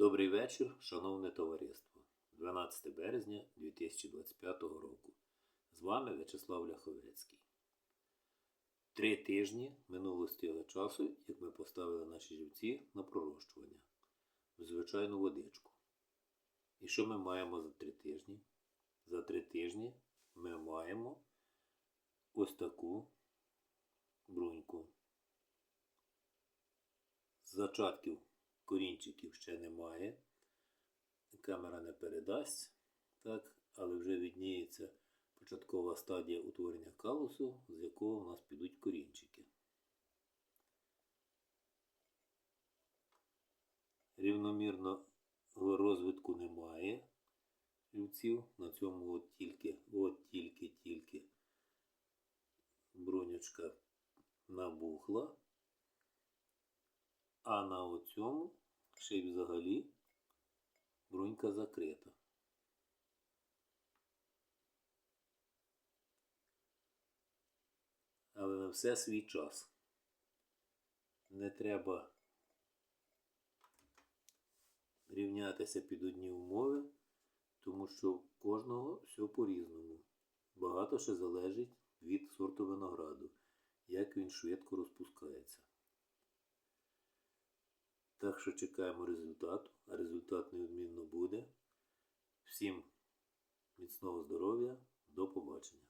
Добрий вечір, шановне товариство. 12 березня 2025 року. З вами В'ячеслав Ляховецький. Три тижні минуло з того часу, як ми поставили наші живці на пророщування в звичайну водичку. І що ми маємо за три тижні? За три тижні ми маємо ось таку бруньку. Зачатків корінчиків ще немає. Камера не передасть, так, але вже відніється початкова стадія утворення калусу, з якого в нас підуть корінчики. Рівномірного розвитку немає живців. На цьому от тільки, от тільки-тільки бронючка набухла. А на оцьому ще й взагалі брунька закрита. Але на все свій час. Не треба рівнятися під одні умови, тому що в кожного все по-різному. Багато ще залежить від сорту винограду, як він швидко розпускається. Так що чекаємо результату, а результат неодмінно буде. Всім міцного здоров'я, до побачення.